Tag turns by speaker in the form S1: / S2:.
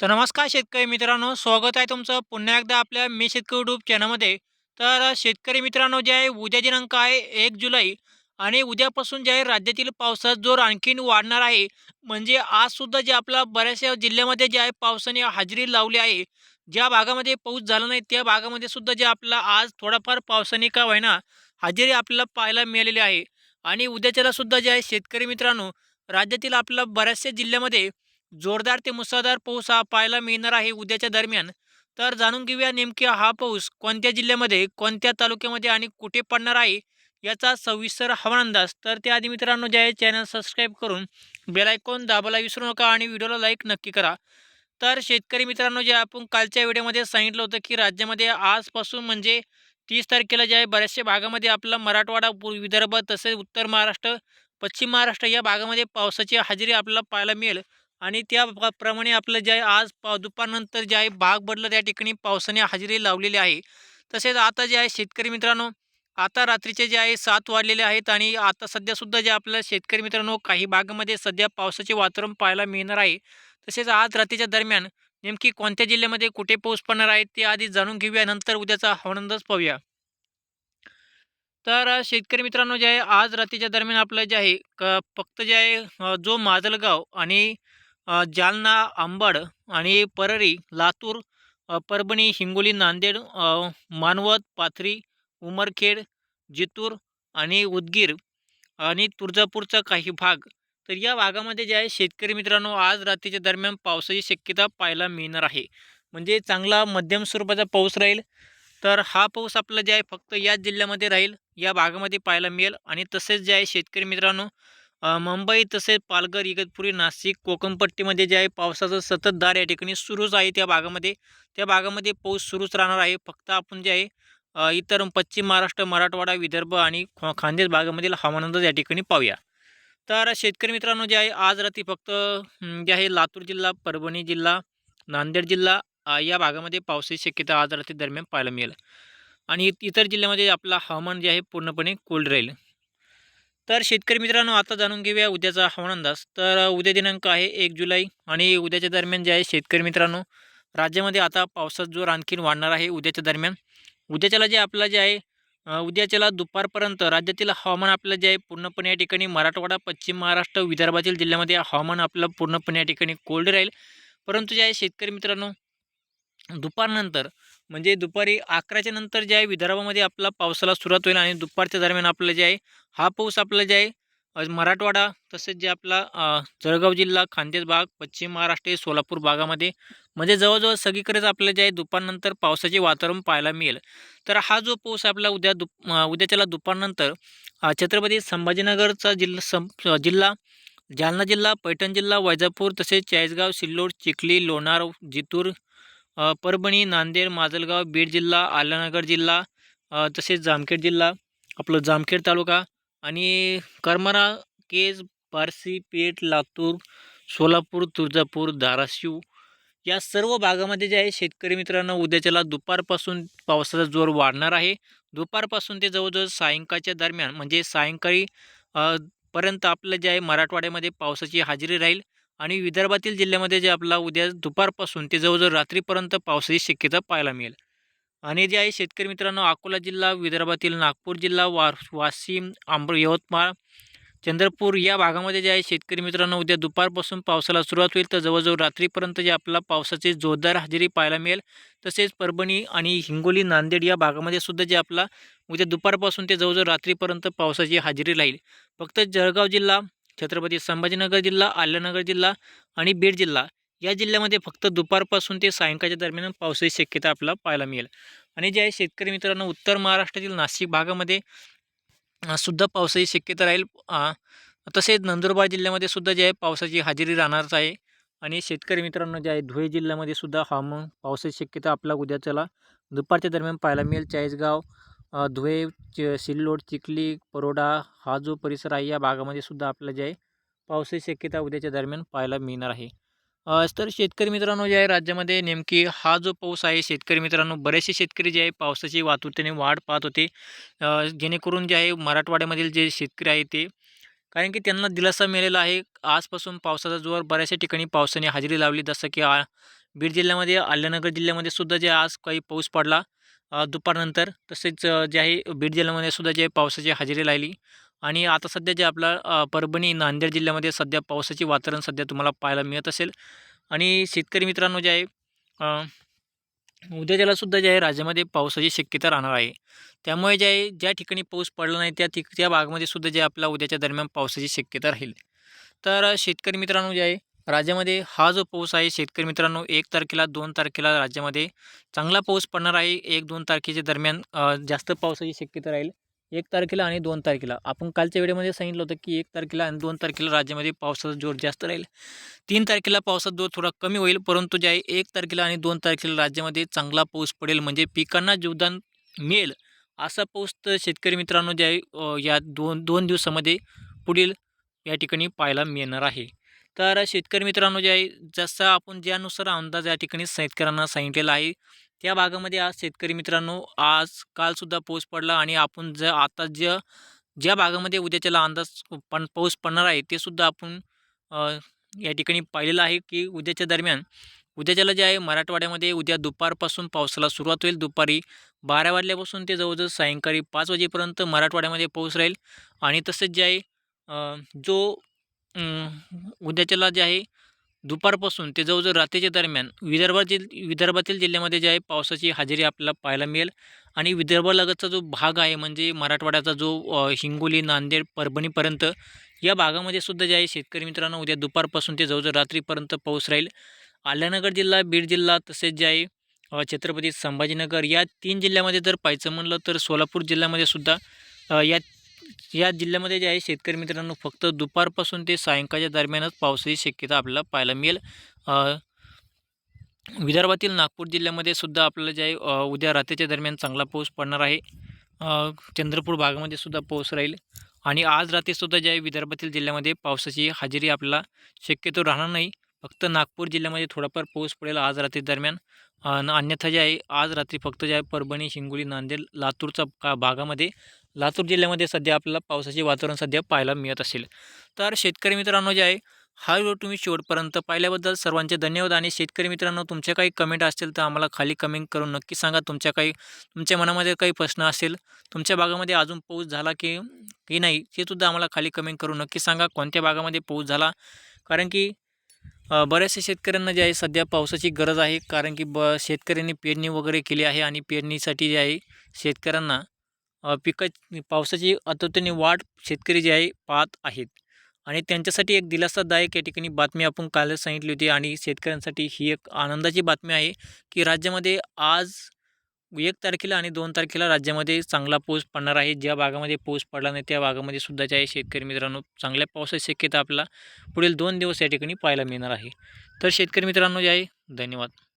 S1: तर नमस्कार शेतकरी मित्रांनो स्वागत आहे तुमचं पुन्हा एकदा आपल्या मी शेतकरी युट्यूब चॅनलमध्ये तर शेतकरी मित्रांनो जे आहे उद्या दिनांक आहे एक जुलै आणि उद्यापासून जे आहे राज्यातील पावसाचा जोर आणखीन वाढणार आहे. म्हणजे आजसुद्धा जे आपल्या बऱ्याचशा जिल्ह्यामध्ये जे आहे पावसाने हजेरी लावली आहे. ज्या भागामध्ये पाऊस झाला नाही त्या भागामध्ये सुद्धा जे आपला आज थोडाफार पावसाने का होईना हजेरी आपल्याला पाहायला मिळालेली आहे. आणि उद्याच्याला सुद्धा जे आहे शेतकरी मित्रांनो राज्यातील आपल्या बऱ्याचशा जिल्ह्यामध्ये जोरदार ते मुसळधार पाऊस हा पाहायला मिळणार आहे उद्याच्या दरम्यान. तर जाणून घेऊया नेमकी हा पाऊस कोणत्या जिल्ह्यामध्ये कोणत्या तालुक्यामध्ये आणि कुठे पडणार आहे याचा सविस्तर हवामान अंदाज तर त्याआधी मित्रांनो जे आहे चॅनल सबस्क्राईब करून बेलायकॉन दाबायला विसरू नका आणि व्हिडिओला लाईक नक्की करा. तर शेतकरी मित्रांनो जे आपण कालच्या व्हिडिओमध्ये सांगितलं होतं की राज्यामध्ये आजपासून म्हणजे तीस तारखेला जे आहे बऱ्याचशा भागामध्ये आपला मराठवाडा पूर्व विदर्भ तसेच उत्तर महाराष्ट्र पश्चिम महाराष्ट्र या भागामध्ये पावसाची हजेरी आपल्याला पाहायला मिळेल. आणि त्या प्रमाणे आपलं जे आहे आज पा दुपारनंतर जे आहे भाग बदलं त्या ठिकाणी पावसाने हजेरी लावलेली आहे. तसेच आता जे आहे शेतकरी मित्रांनो आता रात्रीचे जे आहे सात वाढलेले आहेत आणि आता सध्यासुद्धा जे आपल्या शेतकरी मित्रांनो काही भागामध्ये सध्या पावसाचे वातावरण पाहायला मिळणार आहे. तसेच आज रात्रीच्या दरम्यान नेमकी कोणत्या जिल्ह्यामध्ये कुठे पाऊस पडणार आहे ते आधी जाणून घेऊया. नंतर उद्याचा हवानंदाज पाहूया. तर शेतकरी मित्रांनो जे आहे आज रात्रीच्या दरम्यान आपलं जे आहे क फक्त जे आहे जो माजलगाव आणि जालना अंबड आणि परळी लातूर परभणी हिंगोली नांदेड मानवत पाथरी उमरखेड जितूर आणि उदगीर आणि तुळजापूरचा काही भाग. तर या भागामध्ये जे आहे शेतकरी मित्रांनो आज रात्रीच्या दरम्यान पावसाची शक्यता पाहायला मिळणार आहे. म्हणजे चांगला मध्यम स्वरूपाचा पाऊस राहील. तर हा पाऊस आपला जे आहे फक्त याच जिल्ह्यामध्ये राहील या भागामध्ये पाहायला मिळेल. आणि तसेच जे आहे शेतकरी मित्रांनो मुंबई तसेच पालघर इगतपुरी नाशिक कोकणपट्टीमध्ये जे आहे पावसाचं सततधार या ठिकाणी सुरूच आहे त्या भागामध्ये. त्या भागामध्ये पाऊस सुरूच राहणार आहे. फक्त आपण जे आहे इतर पश्चिम महाराष्ट्र मराठवाडा विदर्भ आणि खानदेश भागामधील हवामान अंदाज या ठिकाणी पाहूया. तर शेतकरी मित्रांनो जे आहे आज रात्री फक्त जे आहे लातूर जिल्हा परभणी जिल्हा नांदेड जिल्हा या भागामध्ये पावसाची शक्यता आज रात्री दरम्यान पाहायला मिळेल. आणि इतर जिल्ह्यामध्ये आपला हवामान जे आहे पूर्णपणे कोल्ड राहील. तर शेतकरी मित्रांनो आता जाणून घेऊया उद्याचा हवामान अंदाज. तर उद्या दिनांक आहे एक जुलै आणि उद्याच्या दरम्यान जे आहे शेतकरी मित्रांनो राज्यामध्ये आता पावसाचा जोर आणखीन वाढणार आहे उद्याच्या दरम्यान. उद्याच्याला जे आपलं जे आहे उद्याच्याला दुपारपर्यंत राज्यातील हवामान आपलं जे आहे पूर्णपणे या ठिकाणी मराठवाडा पश्चिम महाराष्ट्र विदर्भातील जिल्ह्यामध्ये हवामान आपलं पूर्णपणे या ठिकाणी कोल्ड राहील. परंतु जे आहे शेतकरी मित्रांनो दुपारनंतर म्हणजे दुपारी अकराच्या नंतर जे आहे विदर्भामध्ये आपला पावसाला सुरुवात होईल आणि दुपारच्या दरम्यान आपलं जे आहे हा पाऊस आपलं जे आहे मराठवाडा तसेच जे आपला जळगाव जिल्हा खानदेश भाग पश्चिम महाराष्ट्र सोलापूर भागामध्ये म्हणजे जवळजवळ सगळीकडेच आपलं जे आहे दुपारनंतर पावसाचे वातावरण पाहायला मिळेल. तर हा जो पाऊस आपला उद्या दुप उद्याच्याला दुपारनंतर छत्रपती संभाजीनगरचा जिल्हा सं जिल्हा जालना जिल्हा पैठण जिल्हा वैजापूर तसेच चाळीसगाव सिल्लोड चिखली लोणार जितूर परभणी नांदेड माजलगाव बीड जिल्हा आल्यानगर जिल्हा तसेच जामखेड जिल्हा आपलं जामखेड तालुका आणि करमाळा केज पारसी पेठ लातूर सोलापूर तुळजापूर धाराशिव या सर्व भागामध्ये जे आहे शेतकरी मित्रांनो उद्याच्याला दुपारपासून पावसाचा जोर वाढणार आहे. दुपारपासून ते जवळजवळ सायंकाळच्या दरम्यान म्हणजे सायंकाळी पर्यंत आपलं जे आहे मराठवाड्यामध्ये पावसाची हजेरी राहील. आणि विदर्भातील जिल्ह्यामध्ये जे आपला उद्या दुपारपासून ते जवळजवळ रात्रीपर्यंत पावसाची शक्यता पाहायला मिळेल. आणि जे आहे शेतकरी मित्रांनो अकोला जिल्हा विदर्भातील नागपूर जिल्हा वा वाशिम आंब यवतमाळ चंद्रपूर या भागामध्ये जे आहे शेतकरी मित्रांनो उद्या दुपारपासून पावसाला सुरुवात होईल. तर जवळजवळ रात्रीपर्यंत जे आपला पावसाची जोरदार हजेरी पाहायला मिळेल. तसेच परभणी आणि हिंगोली नांदेड या भागामध्ये सुद्धा जे आपला उद्या दुपारपासून ते जवळजवळ रात्रीपर्यंत पावसाची हजेरी राहील. फक्त जळगाव जिल्हा छत्रपती संभाजीनगर जिल्हा आल्यानगर जिल्हा आणि बीड जिल्हा या जिल्ह्यामध्ये फक्त दुपारपासून ते सायंकाळच्या दरम्यान पावसाची शक्यता आपल्याला पाहायला मिळेल. आणि जे आहे शेतकरी मित्रांनो उत्तर महाराष्ट्रातील नाशिक भागामध्ये सुद्धा पावसाची शक्यता राहील. तसेच नंदुरबार जिल्ह्यामध्ये सुद्धा जे आहे पावसाची हजेरी राहणारच आहे. आणि शेतकरी मित्रांनो जे आहे धुळे जिल्ह्यामध्ये सुद्धा हवामान पावसाची शक्यता आपला उद्याच्याला दुपारच्या दरम्यान पाहायला मिळेल. चाळीसगाव धुळे च सिल्लोड चिखली परोडा हा जो परिसर आहे या भागामध्ये सुद्धा आपलं जे आहे पावसाची शक्यता उद्याच्या दरम्यान पाहायला मिळणार आहे. तर शेतकरी मित्रांनो जे आहे राज्यामध्ये नेमकी हा जो पाऊस आहे शेतकरी मित्रांनो बरेचसे शेतकरी जे आहे पावसाची वाहतुकीने वाढ पाहत होते. जेणेकरून जे आहे मराठवाड्यामधील जे शेतकरी आहे ते कारण की त्यांना दिलासा मिळालेला आहे. आजपासून पावसाचा जोर बऱ्याचशा ठिकाणी पावसाने हजेरी लावली. जसं की आ बीड जिल्ह्यामध्ये अहिल्यानगर जिल्ह्यामध्ये सुद्धा जे आज काही पाऊस पडला दुपारनंतर तसेच जे आहे बीड जिल्ह्यामध्ये सुद्धा जे पावसाची हजेरी लागली आणि आता सध्या जे आपला परभणी नांदेड जिल्ह्यामध्ये सध्या पावसाचे वातावरण सध्या तुम्हाला पाहायला मिळत असेल आणि शेतकरी मित्रांनो जे आहे उद्या उद्याच्याला सुद्धा जे आहे राज्यामध्ये पावसाची शक्यता राहणार आहे. त्यामुळे जे आहे ज्या ठिकाणी पाऊस पडला नाही त्या ठिक त्या भागामध्ये सुद्धा जे आपला उद्याच्या दरम्यान पावसाची शक्यता राहील. तर शेतकरी मित्रांनो जे आहे राज्यामध्ये हा जो पाऊस आहे शेतकरी मित्रांनो एक तारखेला दोन तारखेला राज्यामध्ये चांगला पाऊस पडणार आहे. एक दोन तारखेच्या दरम्यान जास्त पावसाची शक्यता राहील. एक तारखेला आणि दोन तारखेला. आपण कालच्या वेळेमध्ये सांगितलं होतं की एक तारखेला आणि दोन तारखेला राज्यामध्ये पावसाचा जोर जास्त राहील. तीन तारखेला पावसाचा जोर थोडा कमी होईल परंतु जे आहे एक तारखेला आणि दोन तारखेला राज्यामध्ये चांगला पाऊस पडेल म्हणजे पिकांना जीवदान मिळेल असा पाऊस तर शेतकरी मित्रांनो जे आहे या दोन दोन दिवसामध्ये पुढील या ठिकाणी पाहायला मिळणार आहे. तर शेतकरी मित्रांनो जे आहे जसं आपण ज्यानुसार अंदाज या ठिकाणी शेतकऱ्यांना सांगितलेला आहे त्या भागामध्ये आज शेतकरी मित्रांनो आज कालसुद्धा पाऊस पडला आणि आपण जर आता ज्या ज्या भागामध्ये उद्याच्याला अंदाज पण पाऊस पडणार आहे ते सुद्धा आपण या ठिकाणी पाहिलेलं आहे की उद्याच्या दरम्यान उद्याच्याला जे आहे मराठवाड्यामध्ये उद्या दुपारपासून पावसाला सुरुवात होईल. दुपारी बारा वाजल्यापासून ते जवळजवळ सायंकाळी पाच वाजेपर्यंत मराठवाड्यामध्ये पाऊस राहील आणि तसंच जे आहे जो उद्याच्याला जे आहे दुपारपासून ते जवळजवळ रात्रीच्या दरम्यान विदर्भातील विदर्भातील जिल्ह्यामध्ये जे आहे पावसाची हजेरी आपल्याला पाहायला मिळेल. आणि विदर्भालगतचा जो भाग आहे म्हणजे मराठवाड्याचा जो हिंगोली नांदेड परभणीपर्यंत या भागामध्ये सुद्धा जे आहे शेतकरी मित्रांनो उद्या दुपारपासून ते जवळजवळ रात्रीपर्यंत पाऊस राहील. आल्यानगर जिल्हा बीड जिल्हा तसेच जे आहे छत्रपती संभाजीनगर या तीन जिल्ह्यामध्ये जर पाहायचं म्हणलं तर सोलापूर जिल्ह्यामध्ये सुद्धा या या जिल्ह्यामध्ये जे आहे शेतकरी मित्रांनो फक्त दुपारपासून ते सायंकाळच्या दरम्यानच पावसाची शक्यता आपल्याला पाहायला मिळेल. विदर्भातील नागपूर जिल्ह्यामध्ये सुद्धा आपल्याला जे आहे उद्या रात्रीच्या दरम्यान चांगला पाऊस पडणार आहे. चंद्रपूर भागामध्ये सुद्धा पाऊस राहील. आणि आज रात्रीसुद्धा जे आहे विदर्भातील जिल्ह्यामध्ये पावसाची हजेरी आपल्याला शक्यतो राहणार नाही. फक्त नागपूर जिल्ह्यामध्ये थोडाफार पाऊस पडेल आज रात्री दरम्यान. अन्यथा जे आहे आज रात्री फक्त जे आहे परभणी हिंगोली नांदेड लातूरचा का भागामध्ये लातूर जिल्ह्यामध्ये सध्या आपल्याला पावसाचे वातावरण सध्या पाहायला मिळत असेल. तर शेतकरी मित्रांनो जे आहे हा व्हिडिओ तुम्ही शेवटपर्यंत पाहिल्याबद्दल सर्वांचे धन्यवाद आणि शेतकरी मित्रांनो तुमच्या काही कमेंट असतील तर आम्हाला खाली कमेंट करून नक्की सांगा. तुमच्या काही तुमच्या मनामध्ये काही प्रश्न असेल तुमच्या भागामध्ये अजून पाऊस झाला की की नाही ते सुद्धा आम्हाला खाली कमेंट करून नक्की सांगा. कोणत्या भागामध्ये पाऊस झाला? कारण की बऱ्याचशा शेतकऱ्यांना जे आहे सध्या पावसाची गरज आहे कारण की ब शेतकऱ्यांनी पेरणी वगैरे केली आहे आणि पेरणीसाठी जे आहे शेतकऱ्यांना पिका पावसाची आतुरतेने वाट शेतकरी जे आहे पाहत आहेत. आणि त्यांच्यासाठी एक दिलासादायक या ठिकाणी बातमी आपण कालच सांगितली होती आणि शेतकऱ्यांसाठी ही एक आनंदाची बातमी आहे की राज्यामध्ये आज एक तारखेला आणि दोन तारखेला राज्यामध्ये चांगला पाऊस पडणार आहे. ज्या भागामध्ये पाऊस पडला नाही त्या भागामध्ये सुद्धा जे आहे शेतकरी मित्रांनो चांगल्या पावसाची शक्यता आपला पुढील दोन दिवस या ठिकाणी पाहायला मिळणार आहे. तर शेतकरी मित्रांनो जे आहे धन्यवाद.